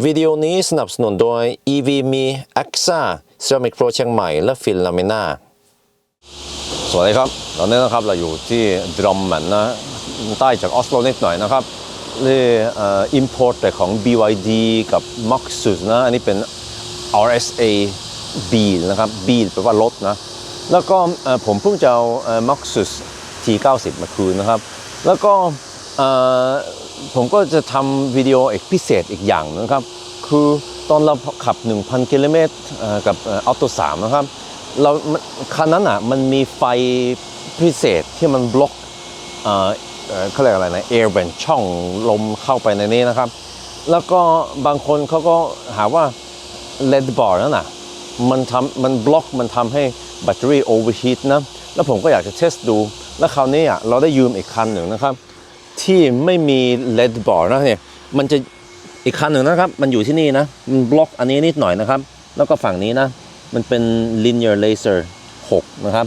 วิดีโอนี้สนับสนุนโดย EV มี AXA Ceramic Pro เชียงใหม่ และฟินลามินาสวัสดีครับ ตอนนี้นะครับเราอยู่ที่ดรอมแมนนะใต้จากออสโลนิดหน่อยนะครับนี่อ่อ import แต่ของ BYD กับ Maxus นะ อันนี้เป็น RSA B นะครับ B แปลว่ารถนะ แล้วก็ผมเพิ่งจะเอาเอ่อ Maxus T90 มาคืนนะครับ แล้วก็ ผมก็จะทำวิดีโออีกพิเศษอีกอย่างนะครับ คือตอนเราขับ 1,000กิโลเมตรกับออโต้3นะครับเราคันนั้นอะมันมีไฟพิเศษที่มันบล็อกเขาเรียกอะไรนะ air vent ช่องลมเข้าไปในนี้นะครับ แล้วก็บางคนเขาก็หาว่า LED bar นั่นน่ะมันทำมันบล็อกมันทำให้แบตเตอรี่โอเวอร์ฮีทนะแล้วผมก็อยากจะเทสดู แล้วคราวนี้อะเราได้ยืมอีกคันหนึ่งนะครับ ที่ไม่มี LED bar นะเนี่ยมันจะอีกคันหนึ่งนะครับ มันอยู่ที่นี่นะมันบล็อกอันนี้นิดหน่อยนะครับ แล้วก็ฝั่งนี้นะ มันเป็น linear laser 6 นะครับ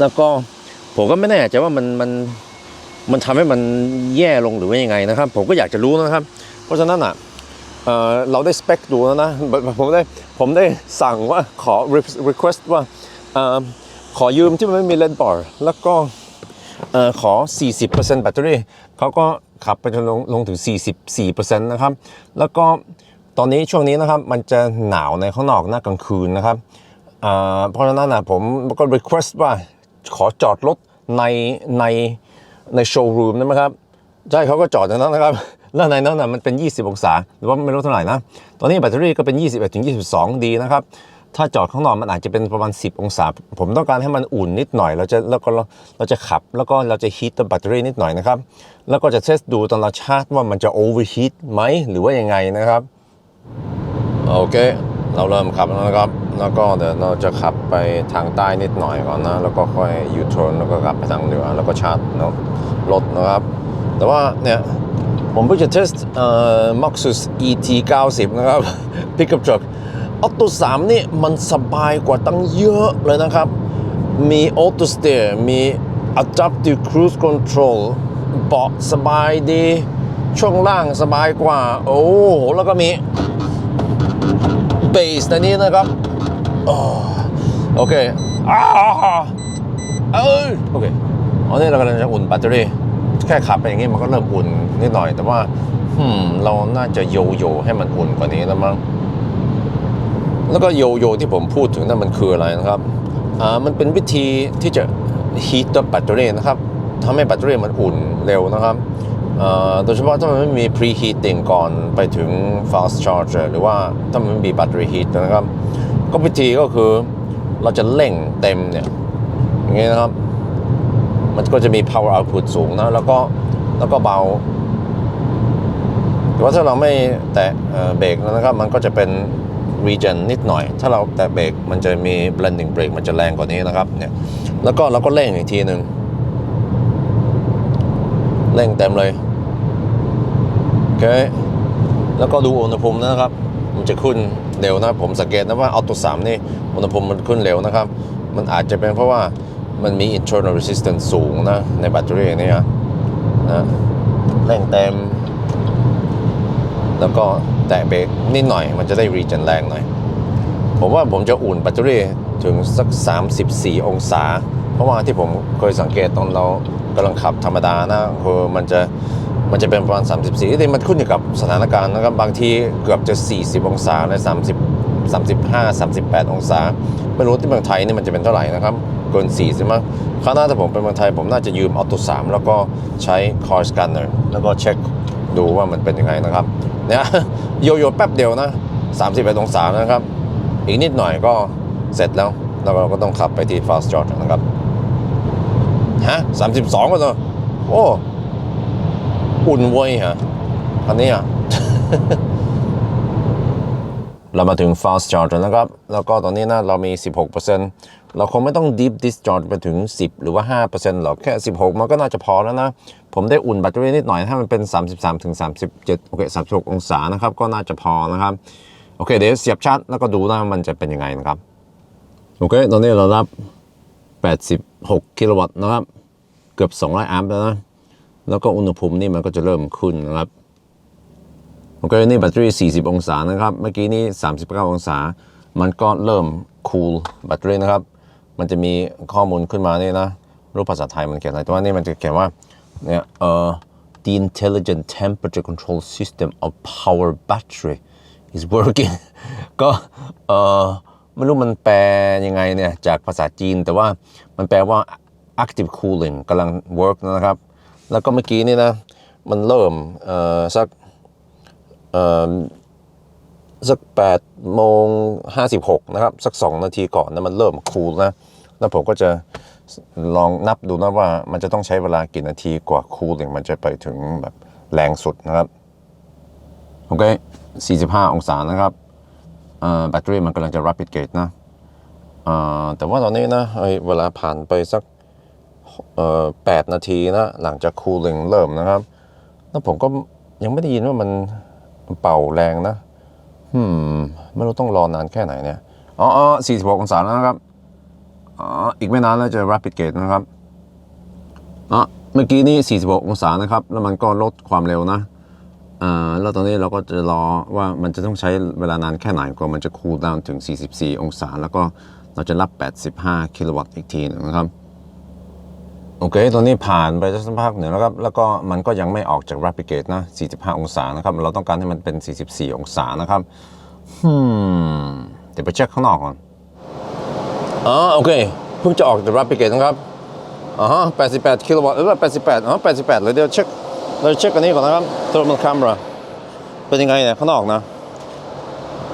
แล้วก็ผมก็ไม่แน่ใจว่ามันมันมันทำให้มันแย่ลงหรือว่ายังไงนะครับ ผมก็อยากจะรู้นะครับ เพราะฉะนั้นอะเเราได้สเปคดูแล้วนะผมได้ผมได้สั่งว่าขอ request ว่าอขอยืมที่มันไม่มี LED bar แล้วก็ ออขอ 40%แบตเตอรี่เขาก็ขับไปจนลงลงถึง 44%นะครับ แล้วก็ตอนนี้ช่วงนี้นะครับมันจะหนาวในข้างนอกหน้ากลางคืนนะครับเพราะฉะนั้นนะผมก็ request ว่าขอจอดรถในในในโชว์รูมได้ไหมครับใช่เขาก็จอดอย่างนั้นนะครับ แล้วในนั้นนะมันเป็น 20 องศา หรือว่าไม่รู้เท่าไหร่นะ ตอนนี้แบตเตอรี่ก็เป็น 21-22 ดีนะครับ ถ้าจอดข้างนอกมันอาจจะเป็นประมาณ 10 องศา ผมต้องการให้มันอุ่นนิดหน่อย เราจะแล้วก็เราเราจะขับแล้วก็เราจะฮีทตัวแบตเตอรี่นิดหน่อยนะครับ แล้วก็จะเทสดูตอนเราชาร์จว่ามันจะโอเวอร์ฮีทไหมหรือว่ายังไงนะครับ โอเค เราเริ่มขับแล้วนะครับ แล้วก็เดี๋ยวเราจะขับไปทางใต้นิดหน่อยก่อนนะ แล้วก็ค่อยยูทร์นแล้วก็กลับไปทางเหนือแล้วก็ชาร์จเนาะรถนะครับ แต่ว่าเนี่ยผมเพิ่งจะเทสเอ่อ Maxus ET 90 นะครับ Pickup Truck Auto 3นี่มันสบายกว่าตั้งเยอะเลยนะครับ มี Auto Steer มี Adaptive Cruise Control เบาะสบายดี ช่วงล่างสบายกว่า โอ้โหแล้วก็มีเบสในนี้นะครับโอเคอ้าเอ้ยโอเคอันนี้เรากำลังจะอุ่นแบตเตอรี่ แค่ขับไปอย่างนี้มันก็เริ่มอุ่นนิดหน่อย แต่ว่าเราน่าจะโยโย่ให้มันอุ่นกว่านี้แล้วมั้ง แล้วก็โยโย่ที่ผมพูดถึงนั่นมันคืออะไรนะครับอ่ามันเป็นวิธีที่จะฮีทตัวแบตเตอรี่นะครับทำให้แบตเตอรี่มันอุ่นเร็วนะครับอ่าโดยเฉพาะถ้ามันไม่มี preheating ก่อนไปถึง fast charger หรือว่าถ้ามันไม่มี battery heat นะครับ ก็วิธีก็คือเราจะเร่งเต็มเนี่ยอย่างนี้นะครับ มันก็จะมี power output สูงนะแล้วก็แล้วก็เบาแต่ว่าถ้าเราไม่แตะเบรกนะครับ มันก็จะเป็น regen นิดหน่อย ถ้าเราแตะเบรกมันจะมี blending brake มันจะแรงกว่านี้นะครับเนี่ยแล้วก็เราก็เร่งอีกทีหนึ่งเร่งเต็มเลยโอเคแล้วก็ดูอุณหภูมินะครับ มันจะขึ้นเร็วนะผมสังเกตนะว่าเอาตัวสามนี่อุณหภูมิมันขึ้นเร็วนะครับ มันอาจจะเป็นเพราะว่ามันมี internal resistance สูงนะ ในแบตเตอรี่นี่นะเร่งเต็ม แล้วก็ แตะเบรกนิดหน่อย มันจะได้รีเจนแรงหน่อย ผมว่าผมจะอุ่นแบตเตอรี่ถึงสัก 34 องศา เพราะว่าที่ผมเคยสังเกตตอนเรากำลังขับธรรมดานะคือมันจะมันจะเป็นประมาณ 34ที่มันขึ้นอยู่กับสถานการณ์นะครับบางทีเกือบจะ 40 องศาเลย30 35 38 องศา ไม่รู้ที่เมืองไทยนี่มันจะเป็นเท่าไหร่นะครับ เกิน4ใช่ไหมคราวหน้าถ้าผมเป็นเมืองไทย ผมน่าจะยืมออโต้3แล้วก็ใช้ car scanner แล้วก็เช็คดูว่ามันเป็นยังไงนะครับ นะโยโย่แป๊บเดียวนะ31องศานะครับ อีกนิดหน่อยก็เสร็จแล้วแล้วเราก็ต้องขับไปที่ fast charge นะครับฮะ32ก็ต้องโอ้ อุ่นเว้ยฮะอันนี้อะ เรามาถึง fast charge แล้วนะครับ แล้วก็ตอนนี้นะเรามี 16%เราคงไม่ต้อง deep discharge ไปถึง 10 หรือว่า 5%หรอก แค่ 16 มันก็น่าจะพอแล้วนะ ผมได้อุ่นแบตเตอรี่นิดหน่อย ถ้ามันเป็น 33ถึง37 โอเค 36 องศานะครับ ก็น่าจะพอนะครับ โอเค เดี๋ยวเสียบชาร์จแล้วก็ดูนะมันจะเป็นยังไงนะครับ โอเค ตอนนี้เรารับ 86 กิโลวัตต์นะครับ เกือบ 200 แอมป์แล้วนะ แล้วก็อุณหภูมินี่มันก็จะเริ่มขึ้นนะครับ โอเคนี่แบตเตอรี่ 40 องศานะครับ เมื่อกี้นี้ 39 องศา มันก็เริ่มคูลแบตเตอรี่นะครับ มันจะมีข้อมูลขึ้นมานี่นะ รูปภาษาไทยมันเขียนอะไร แต่ว่านี่มันจะเขียนว่าเนี่ยเอ่อ the intelligent temperature control system of power battery is working ก็เอ่อไม่รู้มันแปลยังไงเนี่ย จากภาษาจีนแต่ว่ามันแปลว่า active cooling กำลัง work นะครับ แล้วก็เมื่อกี้นี่นะ มันเริ่มเอ่อสัก สัก8โมง56 นะครับ สัก 2 นาทีก่อนนะมันเริ่มคูลนะ แล้วผมก็จะลองนับดูนะว่ามันจะต้องใช้เวลากี่นาทีกว่าคูลถึงมันจะไปถึงแบบแรงสุดนะครับโอเค45 องศานะครับแบตเตอรี่มันกำลังจะ rapid gate นะแต่ว่าตอนนี้นะเเวลาผ่านไปสักเอ่อ8นาทีนะ หลังจากคูลิ่งเริ่มนะครับ แล้วผมก็ยังไม่ได้ยินว่ามัน เป่าแรงนะอืมไม่รู้ต้องรอนานแค่ไหนเนี่ย อ๋ออ46องศาแล้วนะครับ อ๋อ อีกไม่นานแล้วจะ rapid gate นะครับอ๋อเมื่อกี้นี่ 46 องศานะครับ แล้วมันก็ลดความเร็วนะอ่าแล้วตอนนี้เราก็จะรอว่ามันจะต้องใช้เวลานานแค่ไหนกว่ามันจะคูลดาวน์ถึง 44 องศา แล้วก็เราจะรับ 85 กิโลวัตต์อีกทีหนึงนะครับ โอเค ตอนนี้ผ่านไปสักพักหนึ่งแล้วครับ แล้วก็มันก็ยังไม่ออกจาก rapid gate นะ 45 องศานะครับ เราต้องการให้มันเป็น 44 องศานะครับอืมเดี๋ยวไปเช็คข้างนอกก่อน อ๋อ โอเค เพิ่งจะออกจาก rapid gate นะครับ อ๋อฮะ88 กิโลวัตต์หรือว่า88 อ๋อ 88 เลยเดี๋ยวเช็ค เราเช็คอันนี้ก่อนนะครับ thermal camera เป็นยังไงเนี่ยข้างนอกนะ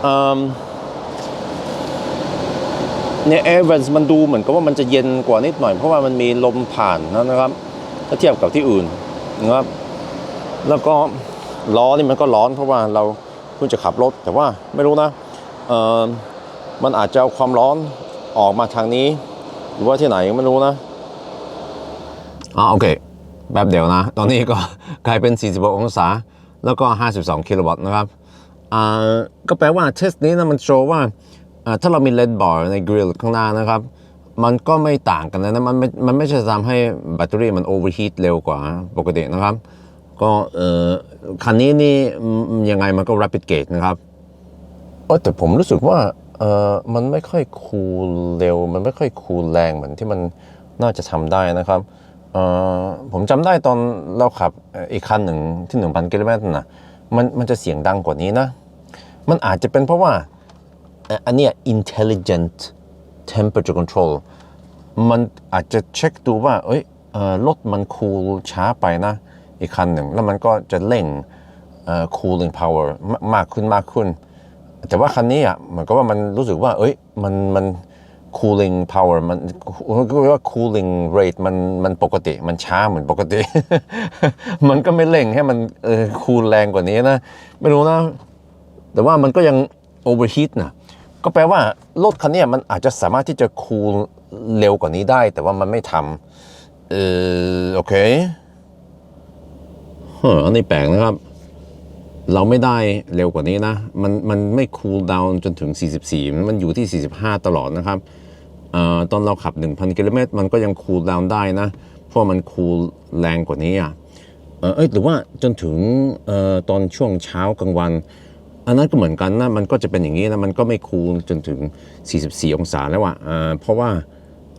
อืม เนี่ย air vents มันดูเหมือนกับว่ามันจะเย็นกว่านิดหน่อยเพราะว่ามันมีลมผ่านนะครับ ถ้าเทียบกับที่อื่นนะครับ แล้วก็ล้อนี่มันก็ร้อนเพราะว่าเราเพิ่งจะขับรถ แต่ว่าไม่รู้นะเออมันอาจจะเอาความร้อนออกมาทางนี้ หรือว่าที่ไหนไม่รู้นะอ๋อโอเคแบบเดียวนะ ตอนนี้ก็กลายเป็น 46 องศา แล้วก็ 52 กิโลวัตต์นะครับ อ่า ก็แปลว่าเทสนี้นะมันโชว์ว่า ถ้าเรามีเลดบอร์ในกริลข้างหน้านะครับ มันก็ไม่ต่างกันนะมันไม่มันไม่ใช่ทำให้แบตเตอรี่มันโอเวอร์ฮีทเร็วกว่าปกตินะครับ ก็เออคันนี้นี่ยังไงมันก็ rapid gate นะครับเออแต่ผมรู้สึกว่าเออมันไม่ค่อยคูลเร็ว มันไม่ค่อยคูลแรงเหมือนที่มันน่าจะทำได้นะครับเออผมจำได้ตอนเราขับอีกคันหนึ่งที่1,000กิโลเมตรนะมันมันจะเสียงดังกว่านี้นะ มันอาจจะเป็นเพราะว่า อันนี้ intelligent temperature control มันอาจจะเช็คดูว่า เอ้ยรถมันคูลช้าไปนะ อีกคันหนึ่ง แล้วมันก็จะเร่ง cooling power มากขึ้นมากขึ้น แต่ว่าคันนี้อะเหมือนกับว่ามันรู้สึกว่า เอ้ย มันมัน cooling power มันก็เรียกว่า cooling rate มันมันปกติ มันช้าเหมือนปกติ มันก็ไม่เร่งให้มันคูลแรงกว่านี้นะ ไม่รู้นะ แต่ว่ามันก็ยัง overheat นะ ก็แปลว่ารถคันนี้มันอาจจะสามารถที่จะคูลเร็วกว่านี้ได้ แต่ว่ามันไม่ทำเออโอเคเฮ้ออันนี้แปลกนะครับ เราไม่ได้เร็วกว่านี้นะ มันมันไม่คูลดาวน์จนถึง 44 มันอยู่ที่ 45 ตลอดนะครับออตอนเราขับ 1,000 กิโลเมตรมันก็ยังคูลดาวน์ได้นะ เพราะมันคูลแรงกว่านี้อะเอ้หรือว่าจนถึงออตอนช่วงเช้ากลางวัน อันนั้นก็เหมือนกันนะมันก็จะเป็นอย่างนี้นะมันก็ไม่คูลจนถึง 44 องศาแล้วอะเอ่อเพราะว่า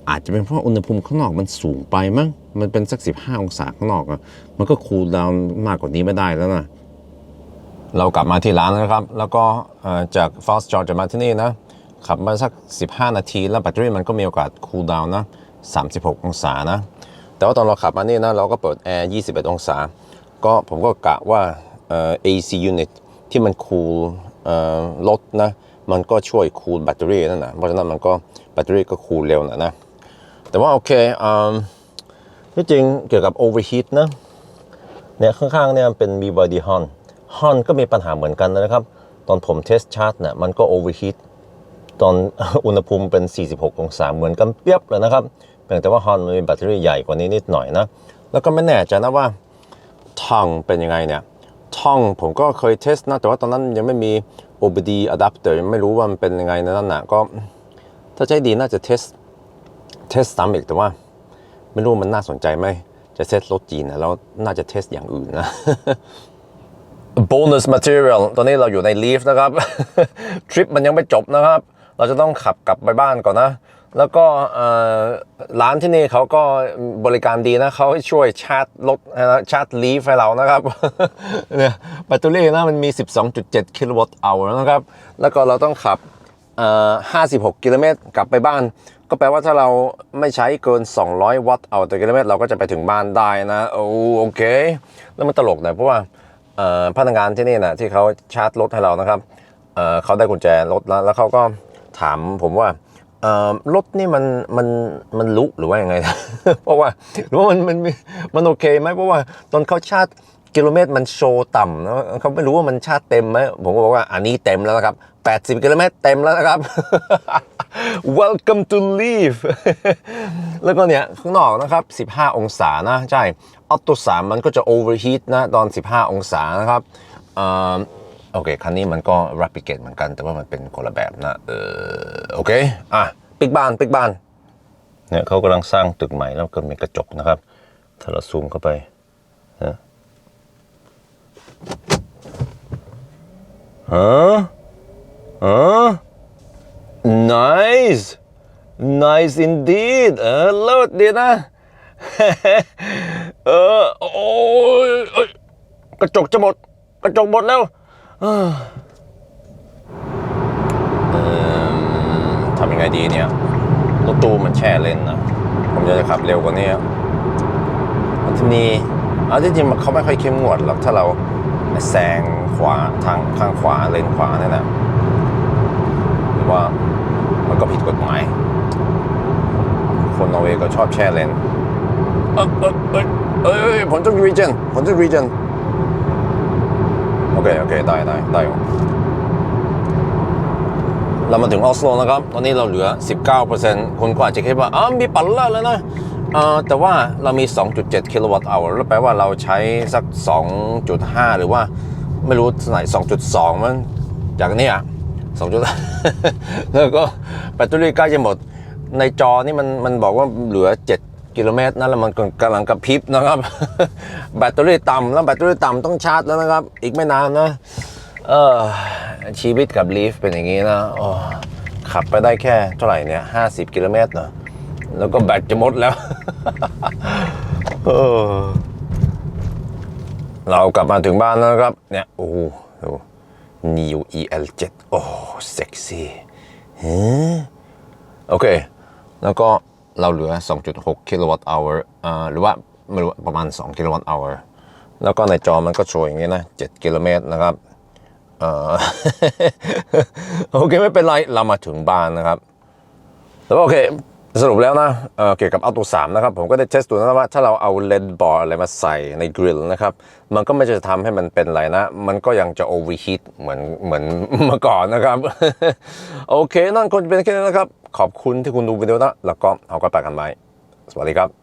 อาจจะเป็นเพราะอุณหภูมิข้างนอกมันสูงไปมั้งมันเป็นสัก 15 องศาข้างนอกอะมันก็คูลดาวน์มากกว่านี้ไม่ได้แล้วนะเรากลับมาที่ร้านนะครับ แล้วก็จาก Fast Charge มาที่นี่นะขับมาสัก 15 นาที แล้วแบตเตอรี่มันก็มีโอกาสคูลดาวน์นะ36 องศานะ แต่ว่าตอนเราขับมานี่นะเราก็เปิดแอร์ 21 องศา ก็ผมก็กะว่า AC unit ที่มันคูลเอ่อลดนะ มันก็ช่วยคูลแบตเตอรี่นั่นนะเพราะฉะนั้นมันก็แบตเตอรี่ก็คูลเร็วนะนะ แต่ว่าโอเคอืมที่จริงเกี่ยวกับ overheat นะเนี่ยข้างๆเนี่ยเป็น BYD Hon Hon ก็มีปัญหาเหมือนกันนะครับ ตอนผมเทสชาร์จเนี่ยมันก็ overheat ตอนอุณหภูมิเป็น 46 องศาเหมือนกันเปียบเลยนะครับเพียงแต่ว่า Hon มันมีแบตเตอรี่ใหญ่กว่านี้นิดหน่อยนะ แล้วก็ไม่แน่ใจนะว่าท่องเป็นยังไงเนี่ย ท่องผมก็เคยเทสนะแต่ว่าตอนนั้นยังไม่มี OBD adapter ยังไม่รู้ว่ามันเป็นยังไงในนั่นนะก็ถ้าใจดีน่าจะเทสเทสซ้ำอีกแต่ว่า ไม่รู้มันน่าสนใจไหมจะเทสรถจีนนะแล้วน่าจะเทสอย่างอื่นนะ bonus material ตอนนี้เราอยู่ใน leaf นะครับ ทริปมันยังไม่จบนะครับ เราจะต้องขับกลับไปบ้านก่อนนะ แล้วก็ร้านที่นี่เขาก็บริการดีนะเขาให้ช่วยชาร์จรถนะชาร์จ leaf ให้เรานะครับเนี่ยแบตเตอรี่นะมันมี 12.7 กิโลวัตต์เอานะครับ แล้วก็เราต้องขับ 56 กิโลเมตรกลับไปบ้าน ก็แปลว่าถ้าเราไม่ใช้เกิน 200 วัตต์เอาต่อกิโลเมตร เราก็จะไปถึงบ้านได้นะโอ้โอเค แล้วมันตลกหน่อยเพราะว่าพนักงานที่นี่นะที่เขาชาร์จรถให้เรานะครับเขาได้กุญแจรถแล้วแล้วเขาก็ถามผมว่า รถนี่มันมันมันลุหรือว่ายังไง เพราะว่าหรือว่ามันมันมันโอเคไหมเพราะว่าตอนเขาชาร์จกิโลเมตรมันโชว์ต่ำนะเขาไม่รู้ว่ามันชาร์จเต็มไหมผมก็บอกว่าอันนี้เต็มแล้วนะครับ 80 กิโลเมตรเต็มแล้วนะครับ Welcome to leave แล้วก็เนี่ยข้างนอกนะครับ 15 องศานะ ใช่ออโต้สามมันก็จะ overheat นะ ตอน 15 องศานะครับ โอเคคันนี้มันก็ replicate เหมือนกัน แต่ว่ามันเป็นคนละแบบนะเออโอเคอะปิกบานปิกบานเนี่ยเขากำลังสร้างตึกใหม่แล้วก็มีกระจกนะครับ ถ้าเราซูมเข้าไปนะ Huh? Huh? Nice. Nice indeed. เออเลิศดีนะ เออ โอ้ยเอ้ยกระจกจะหมด กระจกหมดแล้ว เออเอิ่มทำยังไงดีเนี่ยรถตู้มันแช่เลนนะผมอยากจะขับเร็วกว่านี้มันจะมีเอาจริงๆมันเขาไม่ค่อยเข้มงวดหรอกถ้าเราแซงขวาทางข้างขวาเลนขวาเนี่ยนะหรือว่ามันก็ผิดกฎหมาย คนนอร์เวย์ก็ชอบแช่เลนเอยเอยเอยเออยผมต้องรีเจนผมต้องรีเจน โอเค โอเค ได้ได้ได้เรามาถึงออสโลนะครับ ตอนนี้เราเหลือ 19%คนกว่าจะคิดว่า อ้าว มีปั่นแล้วแล้วนะเอ่อแต่ว่าเรามี 2.7 กิโลวัตต์เอาแล้วแปลว่าเราใช้สัก 2.5 หรือว่าไม่รู้ไหน2.2 มันจากนี้อะ2.5 แล้วก็แบตเตอรี่ใกล้จะหมด ในจอนี่มันมันบอกว่าเหลือ 7 กิโลเมตรนั่นแหล้วมันกำลังกระพริบนะครับ แบตเตอรี่ต่ำแล้วแบตเตอรี่ต่ำต้องชาร์จแล้วนะครับ อีกไม่นานนะ เออชีวิตกับลีฟเป็นอย่างนี้นะโอ้ขับไปได้แค่เท่าไหร่เนี่ย50กิโลเมตรนะแล้วก็แบตจะหมดแล้วเรากลับมาถึงบ้านแล้วนะครับ เนี่ย โอ้โหดู Neo EL7 โอ้เซ็กซี่โอเค แล้วก็ เราเหลือ 2.6 กิโลวัตต์ชั่วโมงหรือว่าไม่รู้ประมาณ 2 กิโลวัตต์ชั่วโมงแล้วก็ในจอมันก็โชว์อย่างนี้นะ 7 กิโลเมตรนะครับโอเคไม่เป็นไร เรามาถึงบ้านนะครับแต่ว่าโอเค สรุปแล้วนะเเกี่ยวกับอัลตัวสามนะครับ ผมก็ได้เทสตัวนะว่าถ้าเราเอาเลนบอร์อะไรมาใส่ในกริลนะครับ มันก็ไม่จะทำให้มันเป็นไรนะ มันก็ยังจะโอเวอร์ฮีทเหมือนเหมือนเมื่อก่อนนะครับ โอเค นั่นคนเป็นแค่นี้นะครับ ขอบคุณที่คุณดูวิดีโอนะ แล้วก็เอากระปากันไปสวัสดีครับ